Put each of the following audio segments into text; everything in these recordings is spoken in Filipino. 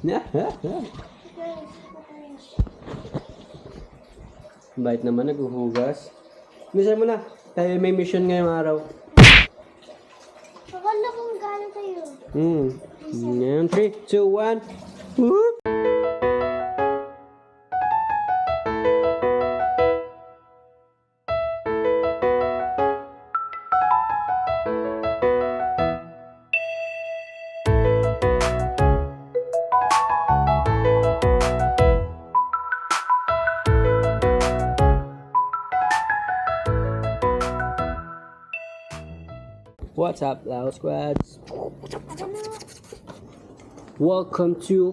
Bait naman, naghuhugas. Misa mo na. Tayo may mission ngayong araw. Akala kong galing kayo. Hmm. Ngayon, 3, 2, 1. Whoop! What's up, Lao Squads? Welcome to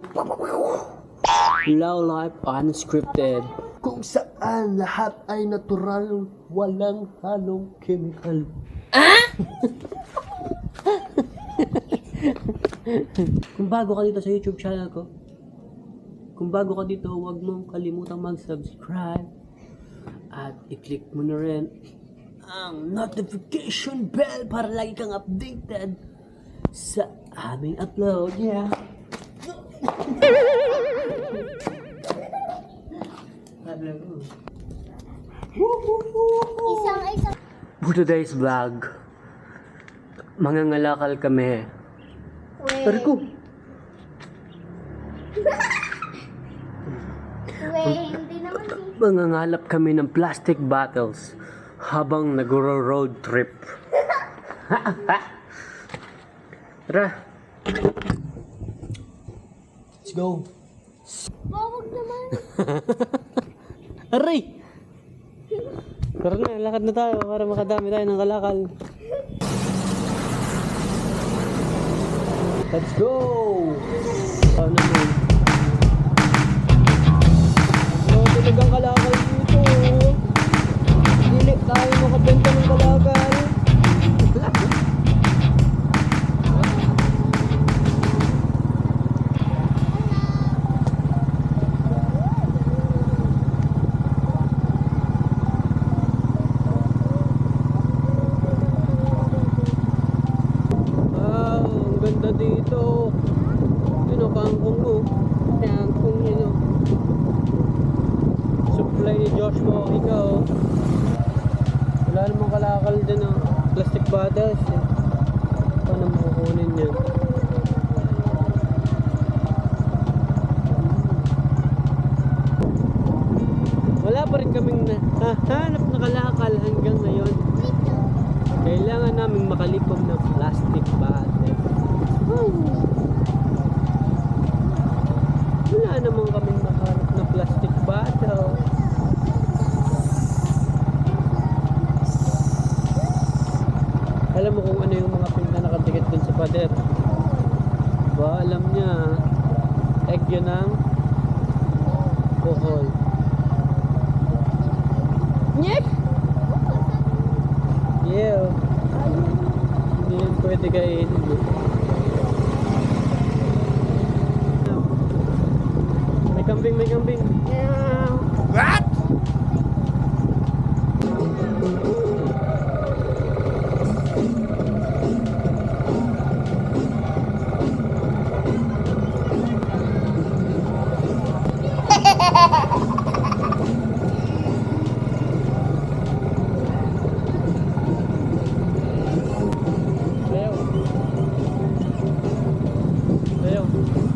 Lao Life Unscripted kung saan lahat ay natural, walang halong chemical. kung bago ka dito sa YouTube channel ko, kung bago ka dito, huwag mong kalimutang mag-subscribe at i-click mo na rin ang notification bell para lagi kang updated sa aming upload. Yeah. Isang, isang. For today's vlog, mangangalakal kami. Pero ko, Wait, hindi naman si... mangangalap kami ng plastic bottles habang nagro-road trip. Tara. Let's go. Bawag naman. Aray! Tara na, lakad na tayo para makadami tayo ng kalakal. Let's go! Ano mo? Ano talagang kalakal tayo makabenta ng kalakal. Wow, ang ganda dito. Yun o, kangkong mo. Kangkong yun o. Supply ni Josh mo, ikaw. Wala namang kalakal din o. Plastic bottles eh. Paano mo kukunin yan? Wala pa rin kaming nahanap na kalakal hanggang ngayon. Kailangan namin makalikom ng plastic bottle. Wala naman kaming makahanap ng plastic bottle. Alam mo kung ano yung mga pinta nakadikit dun sa pader? Ba, alam niya. Egg yun ang alcohol. Nyek! Yeah. Hindi yan pwede kainin. May kambing, may kambing. What? Thank you.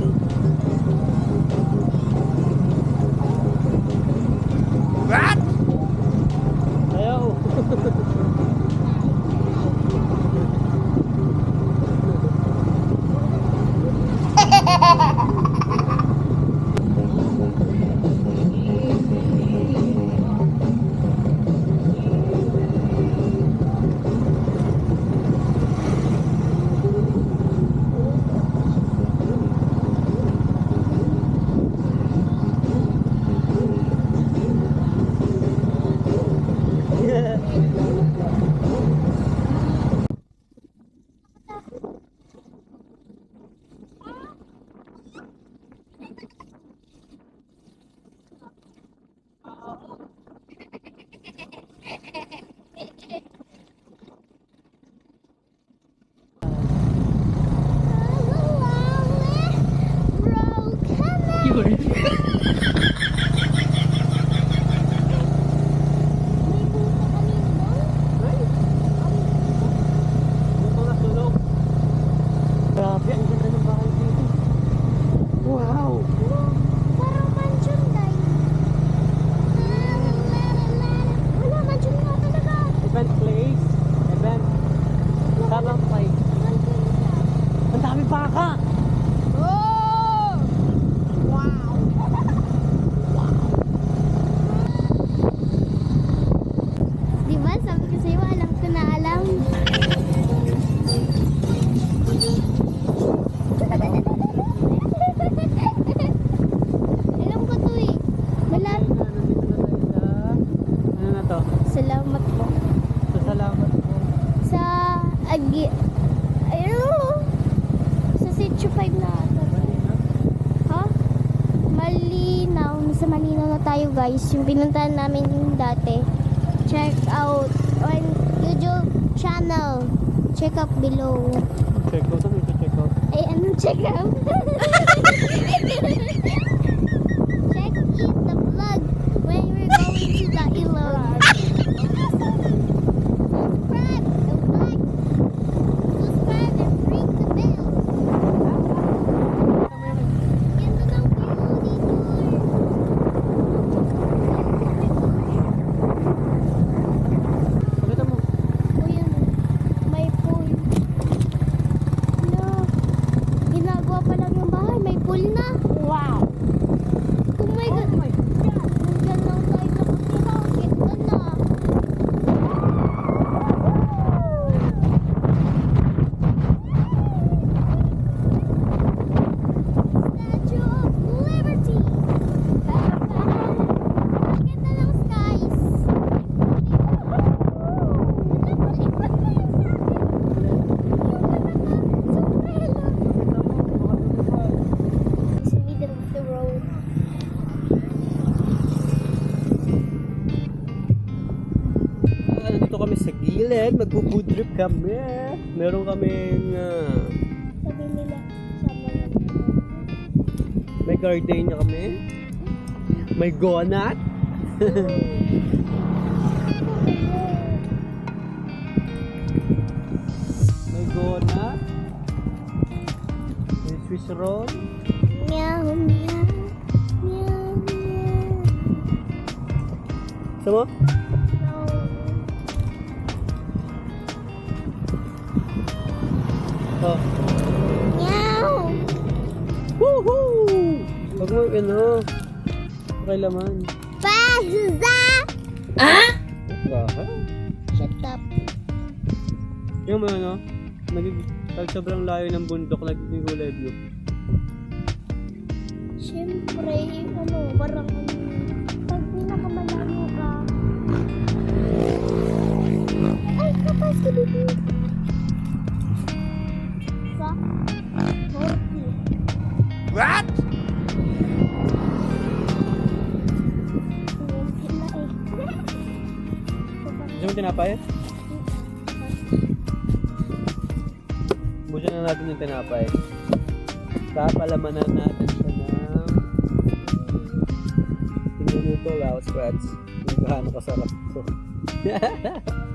Guys. Yung pinuntahan namin dati. Check out on YouTube channel. Check out below. Check out. Ano check out? Ay, ano check out? check in the vlog when we're going to the ilog. Subscribe and like. Subscribe and ring the bell. Ganda ng view dito. Pakita mo. O yun, may pool. No, ginagawa pa lang yung bahay, may pool na. Wow! Oh my God! Nandyan lang tayo nakatira, ang ganda na. Statue of Liberty! Ang ganda ng skies! It's in the middle of the road. Ah, Nandito kami sa gilid. Magpo-food trip kami. Meron kami uh, Sabi nila, sama lang. may gardenia kami. May gonat. May gonat. May Swiss roll. Meow, meow, meow, meow. Gusto mo? Oh. Meow! Woohoo! Huwag mo, ano, okay laman. Pazza! Baha. Shut up. Yung mga ano, nagig pag sobrang layo ng bundok, nagiging kulay blue. Siyempre, ano, parang pag pinakamalayo ka. Ay, kapas ka dito. Sa 40. What? Gusto mo tinapay? Busan na natin yung tinapay. Papalamanan natin siya ng tinuluto wow spreads. Kung gaano kasarap ito.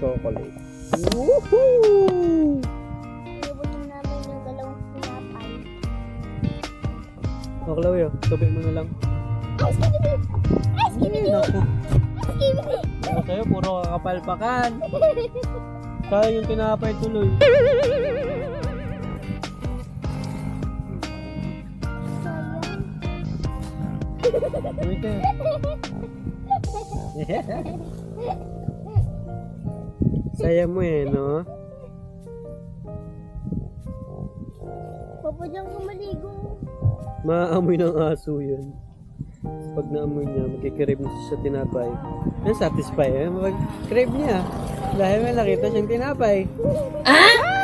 Chocolate. Woohoo! Iubutin namin yung dalawang sinapay. Maklaw yun. Tubig mo na lang. Ice Skibidi! Ice Skibidi! Naku. Ice Skibidi! Ako sa'yo, puro kakapalpakan. Kaya yung tinapay tuloy. Sayang. Tumite. Saya mo eh, no? Papa dyan ka maligo. Maaamoy ng aso yan. Pag naamoy niya, magkikrib na siya sa tinapay. Yan, satisfy eh. Mag-crave niya. Dahil may nakita siyang tinapay. Ah!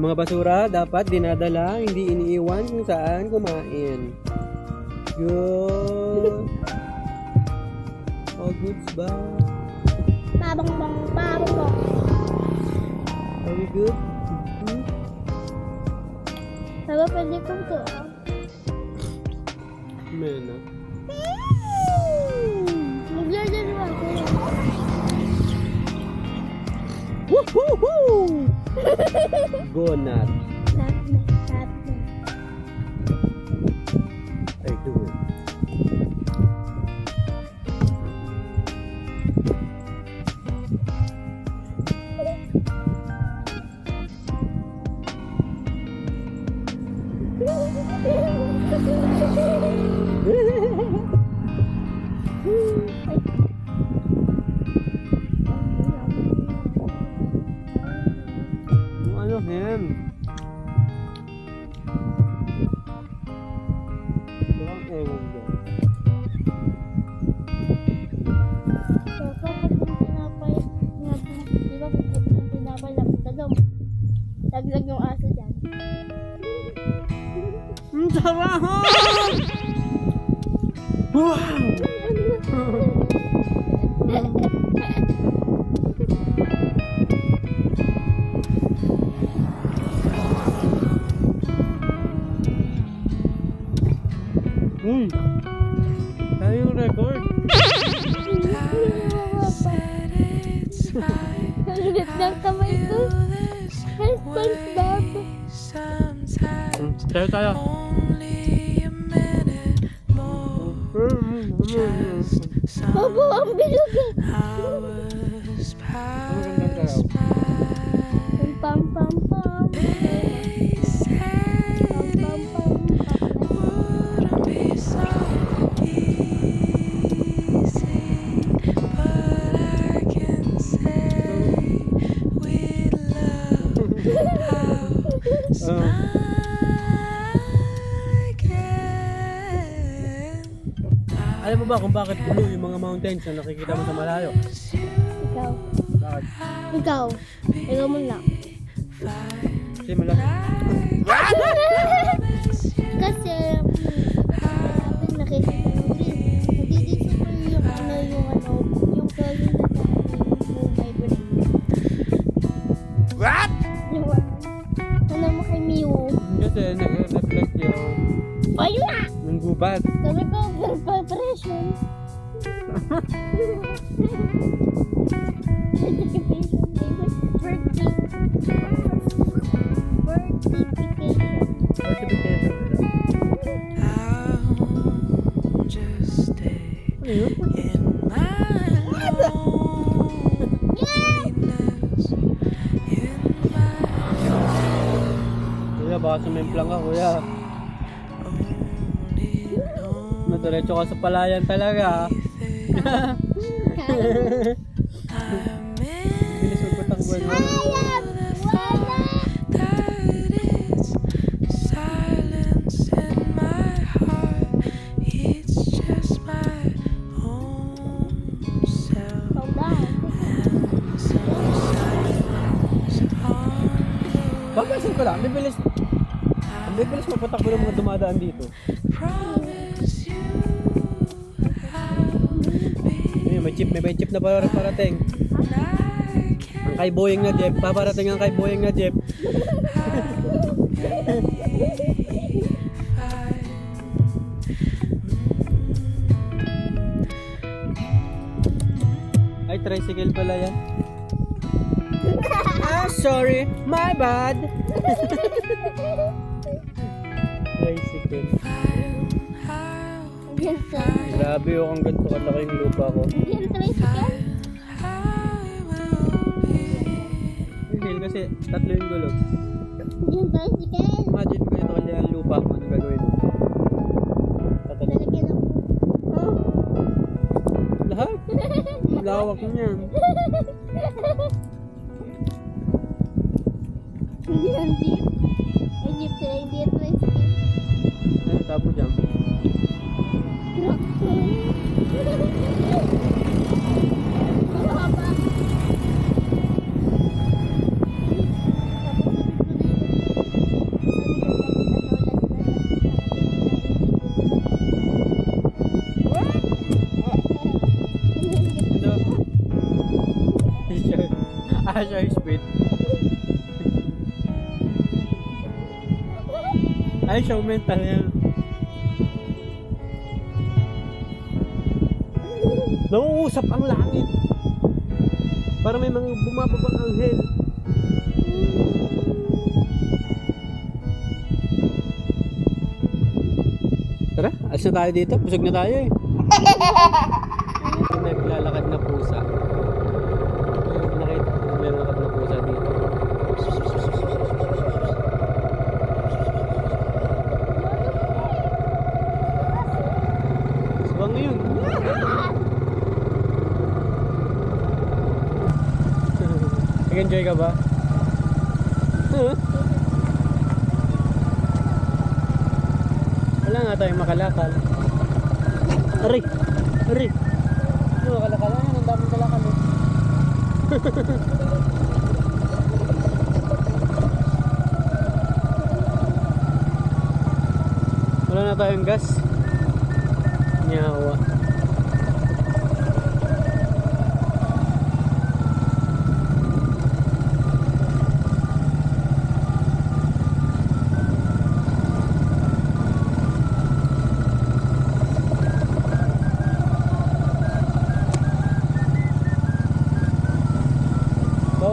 Mga basura dapat dinadala, hindi iniiwan kung saan kumain. Yun. All goods ba? Babang bang, babang bang. Are we good? Baba, pwede kong to. ah. Mena. Maglalaro ako. Woohoo! Go Ang sarap! Wow! Uy! Tayo yung record. Ang ulit Bobo, ang bilog. Pam. Pam pam ba kung bakit blue yung mga mountains na nakikita mo sa malayo? Ikaw. Bakit? Ikaw. Ikaw mo lang. Kasi malaki. Ano yun? Kuya, baka sumimplang ka, kuya. Nadiretso ka sa palayan talaga. Bilis mo patakbuhan mo. Papasin ko lang, ang bibilis. Ang bibilis mo patakbo ng mga dumadaan dito. Ayun, may chip, may, may chip na para parating. Ang kay Boying na jeep, paparating ang kay Boying na jeep. Ay, tricycle pala yan. Sorry. My bad. sa... Grabe oh, ang ganito kalaki yung lupa ko. Hindi, kasi tatlo yung gulong. Yan tricycle? Imagine ko ito kaya ang lupa ko, ano gagawin mo? Lahat? Lawak niyan. Hindi yan jeep. Ay jeep sila, hindi yan Ay, show mental yan. Nauusap ang langit. Para may mga bumababang anghel. Tara, alis na tayo dito. Busog na tayo eh. Naglalakad na pusa. Nakita ko meron nakad na pusa dito. Aswang yun. Nag-enjoy ka ba? Wala nga tayong makalakal. Aray! Aray! Ano makalakal? Ano, ang daming kalakal eh. Wala na tayong gas. Nyawa.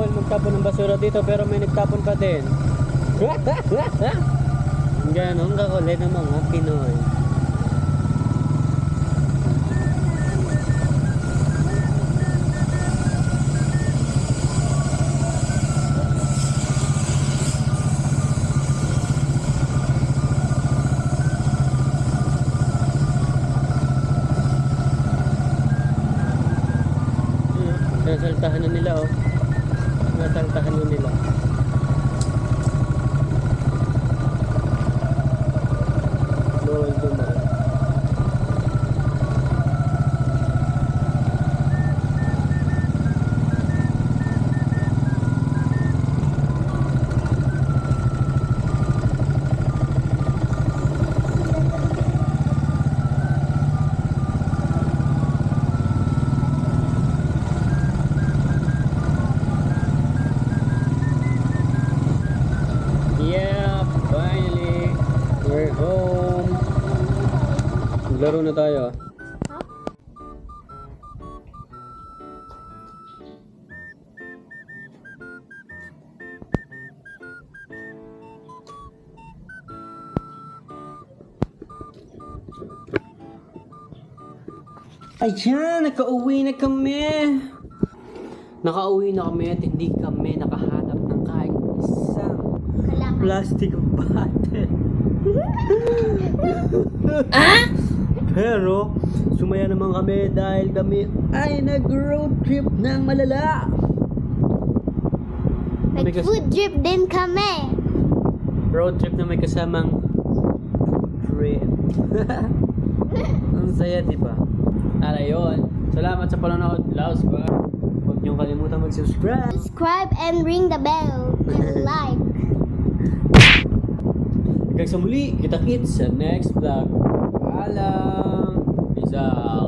Bawal magtapon ng basura dito pero may nagtapon pa din. Ganon kakulit ng mga Pinoy. Nasaltahan na nila oh. Nasaltahan na nila. Bawal dumaan. Yeah, finally, we're home. Laro na tayo. ah. Ha? Ayan, nakauwi na kami. Nakauwi na kami at hindi kami nakahanap ng kahit isang Kalakal. plastic bottle. Pero, sumaya naman kami dahil kami ay nag-road trip ng malala. Nag-food trip din kami. road trip na may kasamang trip. Ang saya, di ba? Tara yun. Salamat sa panonood. Laos ba? Huwag niyong kalimutan mag-subscribe. Subscribe and ring the bell. And like. Hanggang sa muli, kita-kits sa next vlog. Paalam! Peace out!